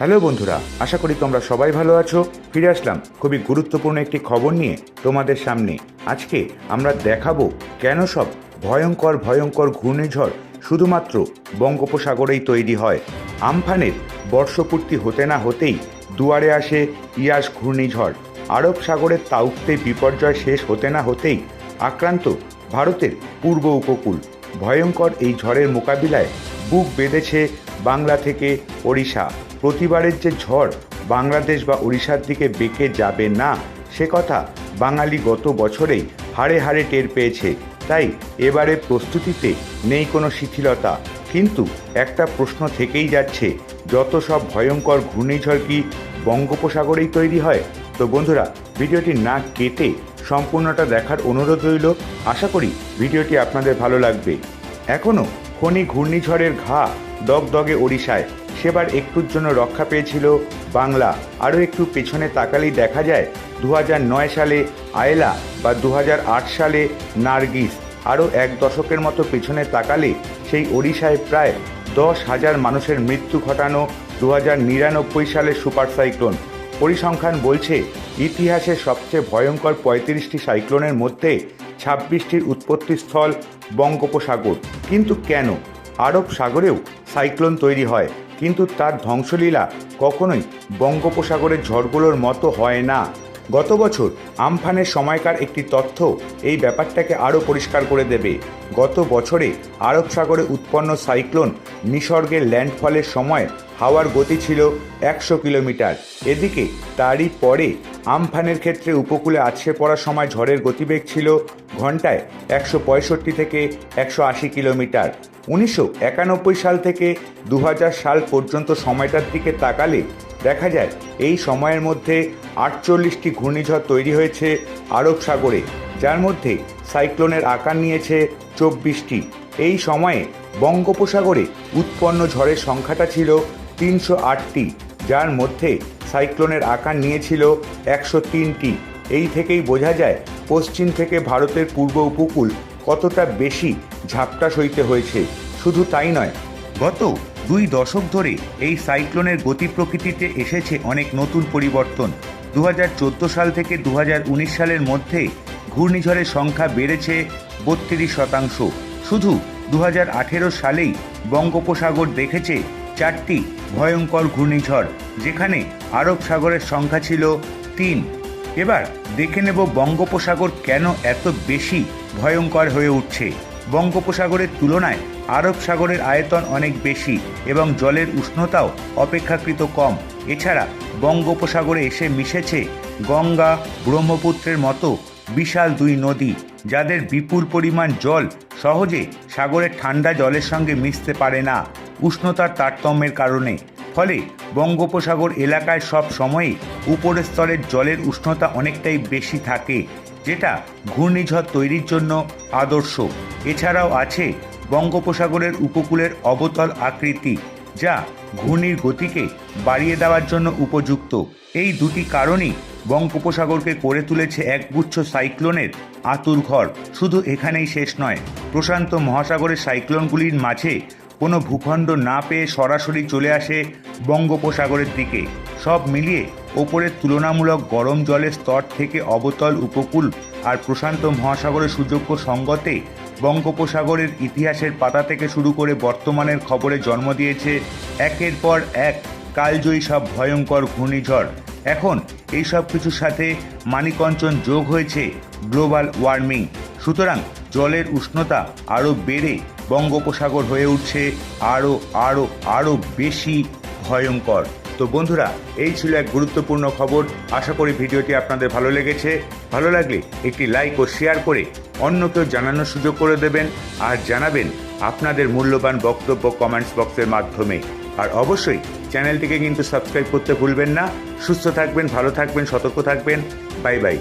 Hello বন্ধুরা, আশা করি তোমরা সবাই ভালো আছো। ফিরে আসলাম খুবই গুরুত্বপূর্ণ একটি খবর নিয়ে তোমাদের সামনে। আজকে আমরা দেখাবো কেন সব ভয়ঙ্কর ভয়ঙ্কর ঘূর্ণিঝড় শুধুমাত্র বঙ্গোপসাগরেই তৈরি হয়। আমফানের বর্ষপূর্তি হতে না হতেই দুয়ারে আসে ইয়াস ঘূর্ণিঝড়। আরব সাগরের তাউকতে বিপর্যয় শেষ হতে না হতেই আক্রান্ত ভারতের পূর্ব উপকূল। ভয়ঙ্কর এই ঝড়ের মোকাবিলায় বুক বেঁধেছে বাংলা থেকে ওড়িশা। প্রতিবারের যে ঝড় বাংলাদেশ বা ওড়িশার দিকে বেঁকে যাবে না, সে কথা বাঙালি গত বছরেই হাড়ে হাড়ে টের পেয়েছে। তাই এবারে প্রস্তুতিতে নেই কোনো শিথিলতা। কিন্তু একটা প্রশ্ন থেকেই যাচ্ছে, যত সব ভয়ঙ্কর ঘূর্ণিঝড় কি বঙ্গোপসাগরেই তৈরি হয়? তো বন্ধুরা, ভিডিওটি না কেটে সম্পূর্ণটা দেখার অনুরোধ রইল। আশা করি ভিডিওটি আপনাদের ভালো লাগবে। এখনও খনি ঘূর্ণিঝড়ের ঘা দগদগে ওড়িশায়। সেবার একটুর জন্য রক্ষা পেয়েছিল বাংলা। আরও একটু পেছনে তাকালেই দেখা যায় দু সালে আয়লা বা দু হাজার আট সালে নার্গিস। আরও এক দশকের মতো পেছনে তাকালে সেই ওড়িশায় প্রায় দশ হাজার মানুষের মৃত্যু ঘটানো দু নিরানব্বই সালের সুপার সাইক্লোন। পরিসংখ্যান বলছে ইতিহাসের সবচেয়ে ভয়ঙ্কর পঁয়ত্রিশটি সাইক্লোনের মধ্যে ছাব্বিশটির উৎপত্তিস্থল বঙ্গোপসাগর। কিন্তু কেন? আরব সাগরেও সাইক্লোন তৈরি হয়। কিন্তু তার ধ্বংসলীলা কখনোই বঙ্গোপসাগরের ঝড়গুলোর মতো হয় না। গত বছর আমফানের সময়কার একটি তথ্য এই ব্যাপারটাকে আরও পরিষ্কার করে দেবে। গত বছরে আরব সাগরে উৎপন্ন সাইক্লোন নিসর্গের ল্যান্ডফলের সময় হাওয়ার গতি ছিল একশো কিলোমিটার। এদিকে তারই পরে আমফানের ক্ষেত্রে উপকূলে আছড়ে পড়ার সময় ঝড়ের গতিবেগ ছিল ঘন্টায় একশো পঁয়ষট্টি থেকে একশো আশি কিলোমিটার। উনিশশো একানব্বই সাল থেকে দু হাজার সাল পর্যন্ত সময়টার দিকে তাকালে দেখা যায় এই সময়ের মধ্যে আটচল্লিশটি ঘূর্ণিঝড় তৈরি হয়েছে আরব সাগরে, যার মধ্যে সাইক্লোনের আকার নিয়েছে চব্বিশটি। এই সময়ে বঙ্গোপসাগরে উৎপন্ন ঝড়ের সংখ্যাটা ছিল তিনশো আটটি, যার মধ্যে সাইক্লোনের আকার নিয়েছিল একশো তিনটি। এই থেকেই বোঝা যায় পশ্চিম থেকে ভারতের পূর্ব উপকূল কতটা বেশি ঝাপটা সইতে হয়েছে? শুধু তাই নয়, গত দুই দশক ধরে এই সাইক্লোনের গতি প্রকৃতিতে এসেছে অনেক নতুন পরিবর্তন। দু হাজার চোদ্দ সাল থেকে দু হাজার উনিশ সালের মধ্যে ঘূর্ণিঝড়ের সংখ্যা বেড়েছে বত্রিশ শতাংশ। শুধু দু হাজার আঠেরো সালেই বঙ্গোপসাগর দেখেছে চারটি ভয়ঙ্কর ঘূর্ণিঝড়, যেখানে আরব সাগরের সংখ্যা ছিল তিন। এবার দেখে নেব বঙ্গোপসাগর কেন এত বেশি ভয়ঙ্কর হয়ে উঠছে। বঙ্গোপসাগরের তুলনায় আরব সাগরের আয়তন অনেক বেশি এবং জলের উষ্ণতাও অপেক্ষাকৃত কম। এছাড়া বঙ্গোপসাগরে এসে মিশেছে গঙ্গা ব্রহ্মপুত্রের মতো বিশাল দুই নদী, যাদের বিপুল পরিমাণ জল সহজে সাগরের ঠান্ডা জলের সঙ্গে মিশতে পারে না। উষ্ণতার তারতম্যের কারণে ফলে বঙ্গোপসাগর এলাকায় সব সময়ই উপরের স্তরের জলের উষ্ণতা অনেকটাই বেশি থাকে, যেটা ঘূর্ণিঝড় তৈরির জন্য আদর্শ। এছাড়াও আছে বঙ্গোপসাগরের উপকূলের অবতল আকৃতি, যা ঘূর্ণির গতিকে বাড়িয়ে দেওয়ার জন্য উপযুক্ত। এই দুটি কারণই বঙ্গোপসাগরকে করে তুলেছে একগুচ্ছ সাইক্লোনের আতুর ঘর শুধু এখানেই শেষ নয়, প্রশান্ত মহাসাগরের সাইক্লোনগুলির মাঝে কোনো ভূখণ্ড না পেয়ে সরাসরি চলে আসে বঙ্গোপসাগরের দিকে। সব মিলিয়ে ওপরের তুলনামূলক গরম জলের স্তর থেকে অবতল উপকূল আর প্রশান্ত মহাসাগরের সুযোগ্য সঙ্গতে বঙ্গোপসাগরের ইতিহাসের পাতা থেকে শুরু করে বর্তমানের খবরে জন্ম দিয়েছে একের পর এক কালজয়ী সব ভয়ঙ্কর ঘূর্ণিঝড়। এখন এই সব কিছুর সাথে মানিকঞ্চন যোগ হয়েছে গ্লোবাল ওয়ার্মিং। সুতরাং জলের উষ্ণতা আরও বেড়ে বঙ্গোপসাগর হয়ে উঠছে আরও আরও আরও বেশি ভয়ঙ্কর। তো বন্ধুরা, এই ছিল এক গুরুত্বপূর্ণ খবর। আশা করি ভিডিওটি আপনাদের ভালো লেগেছে। ভালো লাগলে একটি লাইক ও শেয়ার করে অন্যকেও জানানোর সুযোগ করে দেবেন আর জানাবেন আপনাদের মূল্যবান বক্তব্য কমেন্টস বক্সের মাধ্যমে। আর অবশ্যই চ্যানেলটিকে কিন্তু সাবস্ক্রাইব করতে ভুলবেন না। সুস্থ থাকবেন, ভালো থাকবেন, সতর্ক থাকবেন। Bye bye.